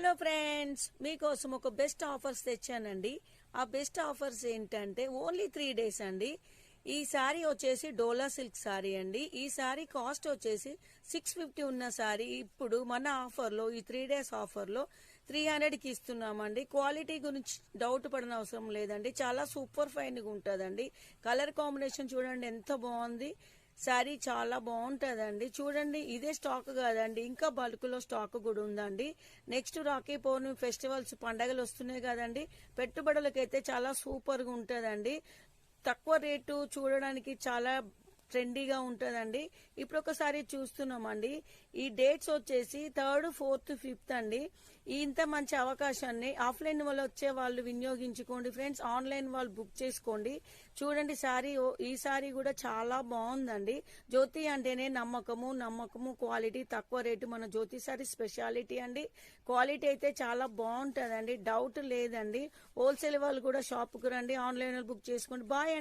Hello friends మీకోసం ఒక best offers తెచ్చానండి. ఆ బెస్ట్ ఆఫర్స్ ఏంటంటే ఓన్లీ త్రీ డేస్ అండి. ఈ సారీ వచ్చేసి డోలా సిల్క్ సారీ అండి. ఈ సారీ కాస్ట్ వచ్చేసి సిక్స్ ఫిఫ్టీ ఉన్న సారీ. ఇప్పుడు మన ఆఫర్లో ఈ త్రీ డేస్ ఆఫర్లో త్రీ హండ్రెడ్కి ఇస్తున్నామండి. క్వాలిటీ గురించి డౌట్ పడిన అవసరం లేదండి. చాలా సూపర్ ఫైన్గా ఉంటుందండి. కలర్ కాంబినేషన్ చూడండి ఎంత బాగుంది. శారీ చాలా బాగుంటుందండి. చూడండి ఇదే స్టాక్ కాదండి. ఇంకా బల్క్లో స్టాక్ కూడా ఉందండి. నెక్స్ట్ రాఖీ పౌర్ణమి ఫెస్టివల్స్ పండగలు వస్తున్నాయి కదండి. పెట్టుబడులకైతే చాలా సూపర్గా ఉంటుందండి. తక్కువ రేటు చూడడానికి చాలా ట్రెండీగా ఉంటుందండి. ఇప్పుడు ఒకసారి చూస్తున్నామండి. ఈ డేట్స్ వచ్చేసి థర్డ్ ఫోర్త్ ఫిఫ్త్ అండి. ఇంత మంచి అవకాశాన్ని ఆఫ్లైన్ వల్ల వచ్చే వాళ్ళు వినియోగించుకోండి. ఫ్రెండ్స్ ఆన్లైన్ వాళ్ళు బుక్ చేసుకోండి. చూడండి సారీ ఈ సారీ కూడా చాలా బాగుందండి. జ్యోతి అంటేనే నమ్మకము నమ్మకము క్వాలిటీ తక్కువ రేటు మన జ్యోతి సారీ స్పెషాలిటీ అండి. క్వాలిటీ అయితే చాలా బాగుంటుందండి. డౌట్ లేదండి. హోల్సేల్ వాళ్ళు కూడా షాప్కి రండి ఆన్లైన్ బుక్ చేసుకోండి. బాయ్ అండి.